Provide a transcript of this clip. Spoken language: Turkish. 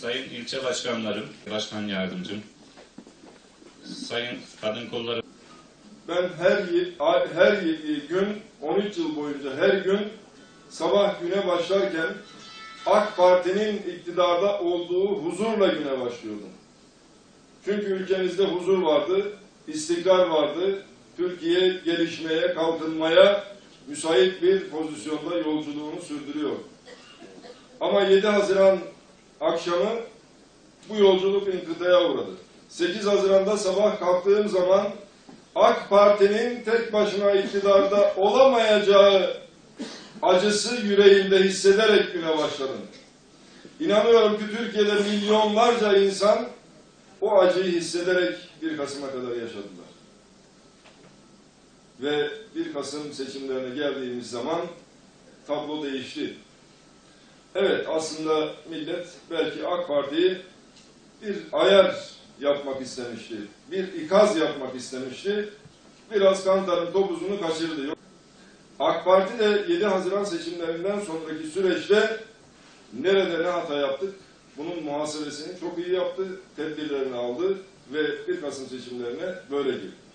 Sayın ilçe başkanlarım, başkan yardımcım, sayın kadın kolları Ben her y- ay- her gün 13 yıl boyunca her gün sabah güne başlarken AK Parti'nin iktidarda olduğu huzurla güne başlıyordum. Çünkü ülkemizde huzur vardı, istikrar vardı. Türkiye gelişmeye, kalkınmaya müsait bir pozisyonda yolculuğunu sürdürüyor. Ama 7 Haziran akşamı bu yolculuk inkıtaya uğradı. 8 Haziran'da sabah kalktığım zaman AK Parti'nin tek başına iktidarda olamayacağı acısı yüreğimde hissederek güne başladım. İnanıyorum ki Türkiye'de milyonlarca insan o acıyı hissederek 1 Kasım'a kadar yaşadılar. Ve 1 Kasım seçimlerine geldiğimiz zaman tablo değişti. Evet aslında millet belki AK Parti'yi bir ayar yapmak istemişti. Bir ikaz yapmak istemişti. Biraz Kantar'ın topuzunu kaçırdı. AK Parti de 7 Haziran seçimlerinden sonraki süreçte nerede ne hata yaptık? Bunun muhasebesini çok iyi yaptı, tedbirlerini aldı ve 1 Kasım seçimlerine böyle girdi.